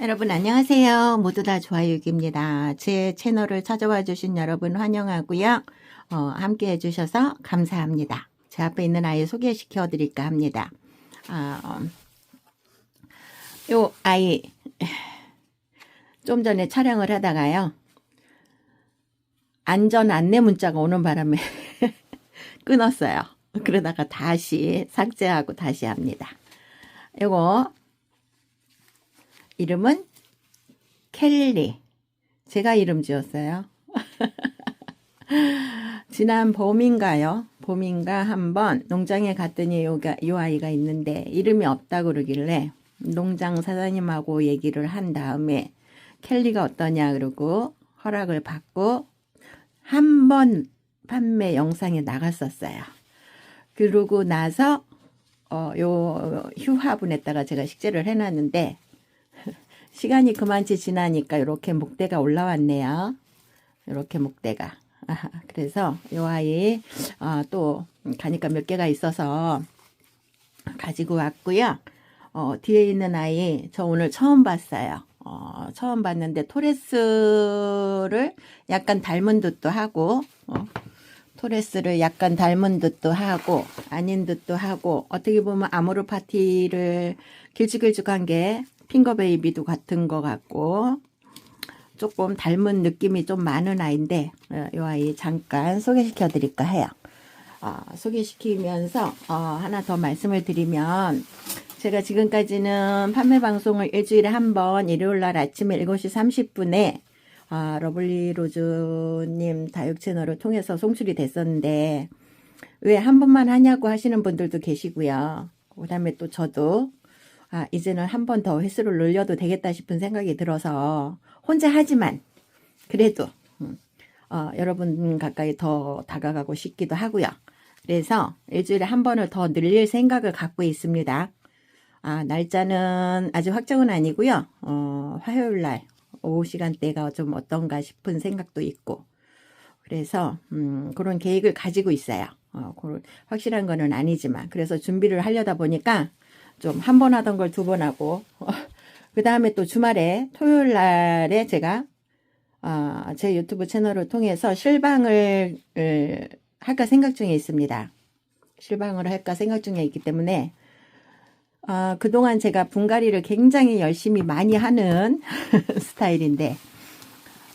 여러분 안녕하세요. 모두 다 좋아요기입니다. 제 채널을 찾아와 주신 여러분 환영하고요. 어, 함께 해주셔서 감사합니다. 제 앞에 있는 아이 소개시켜 드릴까 합니다. 아, 어, 요 아이 좀 전에 촬영을 하다가요. 안전 안내 문자가 오는 바람에 끊었어요. 그러다가 다시 삭제하고 다시 합니다. 요거 이름은 켈리. 제가 이름 지었어요. 지난 봄인가요? 봄인가 한번 농장에 갔더니 요가, 요 아이가 있는데 이름이 없다 그러길래 농장 사장님하고 얘기를 한 다음에 켈리가 어떠냐 그러고 허락을 받고 한 번 판매 영상에 나갔었어요. 그러고 나서 어, 요 휴화분에다가 제가 식재를 해놨는데 시간이 그만치 지나니까 이렇게 목대가 올라왔네요. 이렇게 목대가. 그래서 요 아이 어, 또 가니까 몇 개가 있어서 가지고 왔고요. 어, 뒤에 있는 아이 저 오늘 처음 봤어요. 어, 처음 봤는데 토레스를 약간 닮은 듯도 하고 어, 토레스를 약간 닮은 듯도 하고 아닌 듯도 하고 어떻게 보면 아모르 파티를 길쭉길쭉한 게 핑거 베이비도 같은 것 같고 조금 닮은 느낌이 좀 많은 아이인데 어, 이 아이 잠깐 소개시켜 드릴까 해요. 어, 소개시키면서 어, 하나 더 말씀을 드리면 제가 지금까지는 판매 방송을 일주일에 한 번 일요일 날 아침에 7시 30분에 아, 러블리 로즈님 다육 채널을 통해서 송출이 됐었는데 왜 한 번만 하냐고 하시는 분들도 계시고요. 그 다음에 또 저도 아, 이제는 한 번 더 횟수를 늘려도 되겠다 싶은 생각이 들어서 혼자 하지만 그래도 음, 어, 여러분 가까이 더 다가가고 싶기도 하고요. 그래서 일주일에 한 번을 더 늘릴 생각을 갖고 있습니다. 아, 날짜는 아직 확정은 아니고요. 어, 화요일 날 오후 시간대가 좀 어떤가 싶은 생각도 있고 그래서 음, 그런 계획을 가지고 있어요. 어, 확실한 거는 아니지만 그래서 준비를 하려다 보니까 좀 한 번 하던 걸 두 번 하고 그 다음에 또 주말에 토요일 날에 제가 어, 제 유튜브 채널을 통해서 실방을 을, 할까 생각 중에 있습니다. 실방을 할까 생각 중에 있기 때문에 어, 그동안 제가 분갈이를 굉장히 열심히 많이 하는 스타일인데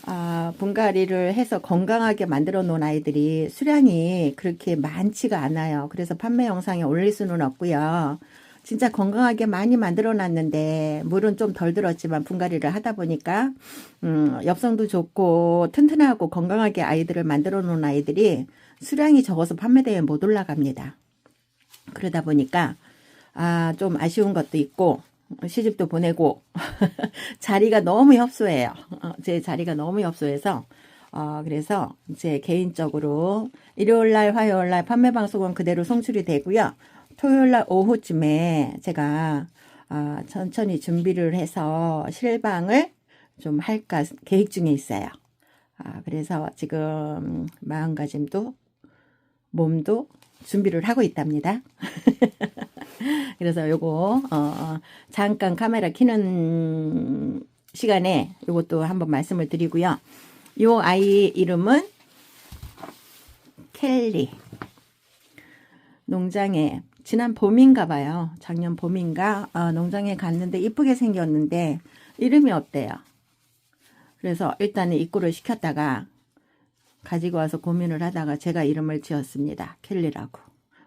아, 분갈이를 해서 건강하게 만들어 놓은 아이들이 수량이 그렇게 많지가 않아요. 그래서 판매 영상에 올릴 수는 없고요. 진짜 건강하게 많이 만들어 놨는데 물은 좀 덜 들었지만 분갈이를 하다 보니까 음, 엽성도 좋고 튼튼하고 건강하게 아이들을 만들어 놓은 아이들이 수량이 적어서 판매대에 못 올라갑니다. 그러다 보니까 아, 좀 아쉬운 것도 있고 시집도 보내고 자리가 너무 협소해요. 어, 제 자리가 너무 협소해서 어, 그래서 제 개인적으로 일요일 날, 화요일 날 판매 방송은 그대로 송출이 되고요. 토요일 날 오후쯤에 제가 어, 천천히 준비를 해서 실방을 좀 할까 계획 중에 있어요. 아, 그래서 지금 마음가짐도 몸도 준비를 하고 있답니다. 그래서 요거 어, 잠깐 카메라 키는 시간에 요것도 한번 말씀을 드리고요. 요 아이 이름은 켈리. 농장에 지난 봄인가 봐요. 작년 봄인가 어, 농장에 갔는데 이쁘게 생겼는데 이름이 없대요. 그래서 일단은 입구를 시켰다가 가지고 와서 고민을 하다가 제가 이름을 지었습니다. 켈리라고.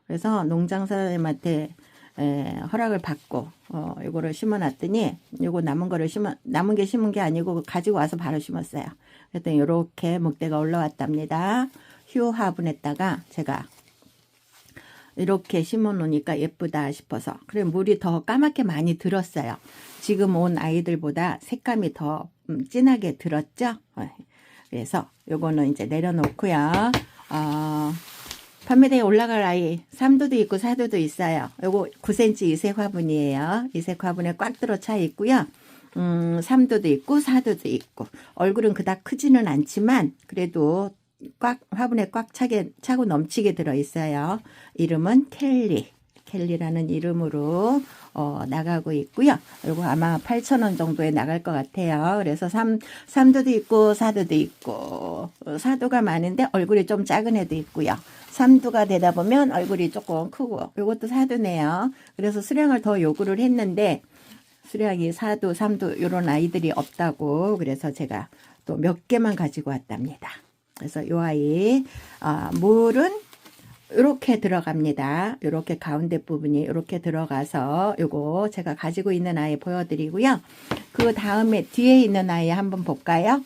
그래서 농장 사장님한테 에, 허락을 받고 어, 이거를 심어놨더니 이거 남은 거를 심어 남은 게 심은 게 아니고 가지고 와서 바로 심었어요. 그랬더니 이렇게 목대가 올라왔답니다. 휴 화분에다가 제가 이렇게 심어 놓으니까 예쁘다 싶어서 그래 물이 더 까맣게 많이 들었어요. 지금 온 아이들보다 색감이 더 음, 진하게 들었죠. 어, 그래서 요거는 이제 내려놓고요. 어, 판매대에 올라갈 아이 3두도 있고 4두도 있어요. 요거 9cm 이색 화분이에요. 이색 화분에 꽉 들어 차 있고요. 음, 3두도 있고 4두도 있고 얼굴은 그닥 크지는 않지만 그래도 꽉 화분에 꽉 차게 차고 넘치게 들어 있어요. 이름은 켈리. 켈리라는 이름으로 어, 나가고 있고요. 그리고 아마 8,000원 정도에 나갈 것 같아요. 그래서 삼, 삼두도 있고 사두도 있고 어, 사두가 많은데 얼굴이 좀 작은 애도 있고요. 삼두가 되다 보면 얼굴이 조금 크고 이것도 사두네요. 그래서 수량을 더 요구를 했는데 수량이 사두, 삼두 이런 아이들이 없다고 그래서 제가 또 몇 개만 가지고 왔답니다. 그래서 요 아이 아, 물은 이렇게 들어갑니다. 이렇게 가운데 부분이 이렇게 들어가서 요거 제가 가지고 있는 아이 보여드리고요. 그 다음에 뒤에 있는 아이 한번 볼까요?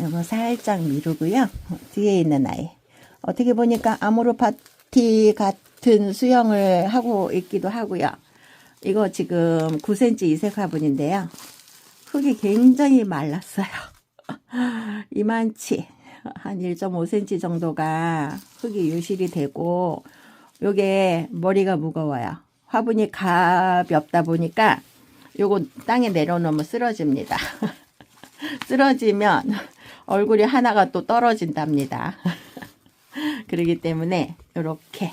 요거 살짝 미루고요. 뒤에 있는 아이. 어떻게 보니까 아모르파티 같은 수영을 하고 있기도 하고요. 이거 지금 9cm 이색 화분인데요. 흙이 굉장히 말랐어요. 이만치 한 1.5cm 정도가 흙이 유실이 되고 요게 머리가 무거워요. 화분이 가볍다 보니까 요거 땅에 내려놓으면 쓰러집니다. 쓰러지면 얼굴이 하나가 또 떨어진답니다. 그러기 때문에 이렇게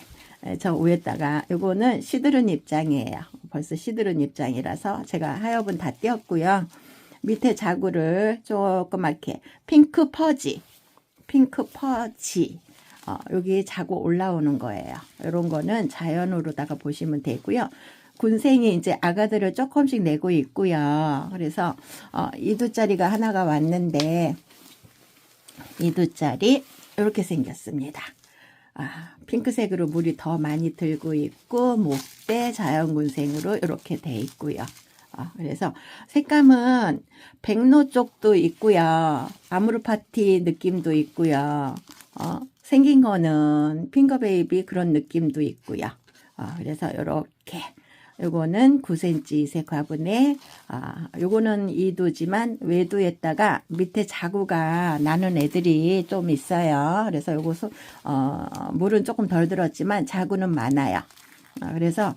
저 위에다가 요거는 시드른 입장이에요. 벌써 시드른 입장이라서 제가 하엽은 다 띄었고요. 밑에 자구를 조그맣게 핑크 퍼지, 핑크 퍼지. 어, 여기 자구 올라오는 거예요. 이런 거는 자연으로다가 보시면 되고요. 군생이 이제 아가들을 조금씩 내고 있고요. 그래서 어, 이두짜리가 하나가 왔는데 이두짜리 이렇게 생겼습니다. 아, 핑크색으로 물이 더 많이 들고 있고 목대 자연군생으로 이렇게 돼 있고요. 아, 그래서 색감은 백로 쪽도 있고요. 아무르 파티 느낌도 있고요. 어, 생긴 거는 핑거베이비 그런 느낌도 있고요. 어, 그래서 이렇게 요거는 9cm 이색 화분에 아, 요거는 2두지만 외두에다가 밑에 자구가 나는 애들이 좀 있어요. 그래서 요거 소, 어, 물은 조금 덜 들었지만 자구는 많아요. 아, 그래서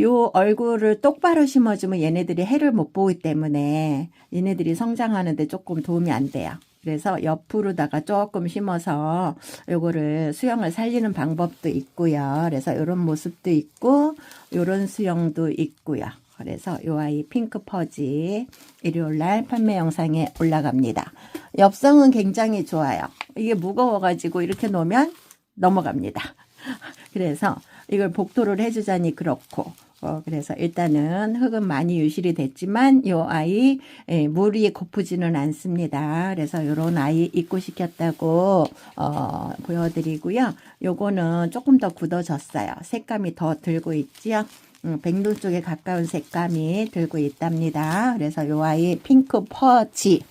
요 얼굴을 똑바로 심어주면 얘네들이 해를 못 보기 때문에 얘네들이 성장하는데 조금 도움이 안 돼요. 그래서 옆으로다가 조금 심어서 요거를 수영을 살리는 방법도 있고요. 그래서 이런 모습도 있고 요런 수영도 있고요. 그래서 요 아이 핑크 퍼지 일요일 날 판매 영상에 올라갑니다. 엽성은 굉장히 좋아요. 이게 무거워가지고 이렇게 놓으면 넘어갑니다. 그래서 이걸 복도를 해주자니 그렇고 어, 그래서 일단은 흙은 많이 유실이 됐지만 요 아이 예, 물이 고프지는 않습니다. 그래서 요런 아이 입고 시켰다고 어, 보여드리고요. 요거는 조금 더 굳어졌어요. 색감이 더 들고 있지요. 음, 백돌 쪽에 가까운 색감이 들고 있답니다. 그래서 요 아이 핑크 퍼지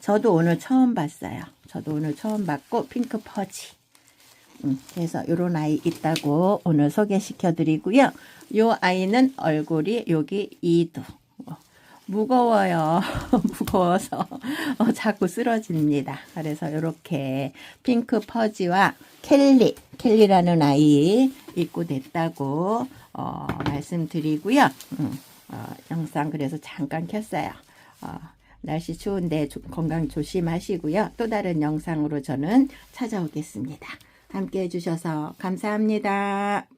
저도 오늘 처음 봤어요. 저도 오늘 처음 봤고 핑크 퍼지 음, 그래서 요런 아이 있다고 오늘 소개시켜 드리고요. 요 아이는 얼굴이 여기 2도. 어, 무거워요. 무거워서 어, 자꾸 쓰러집니다. 그래서 이렇게 핑크 퍼지와 켈리, 켈리라는 아이 입고 됐다고 어, 말씀드리고요. 음, 어, 영상 그래서 잠깐 켰어요. 어, 날씨 추운데 조, 건강 조심하시고요. 또 다른 영상으로 저는 찾아오겠습니다. 함께 해주셔서 감사합니다.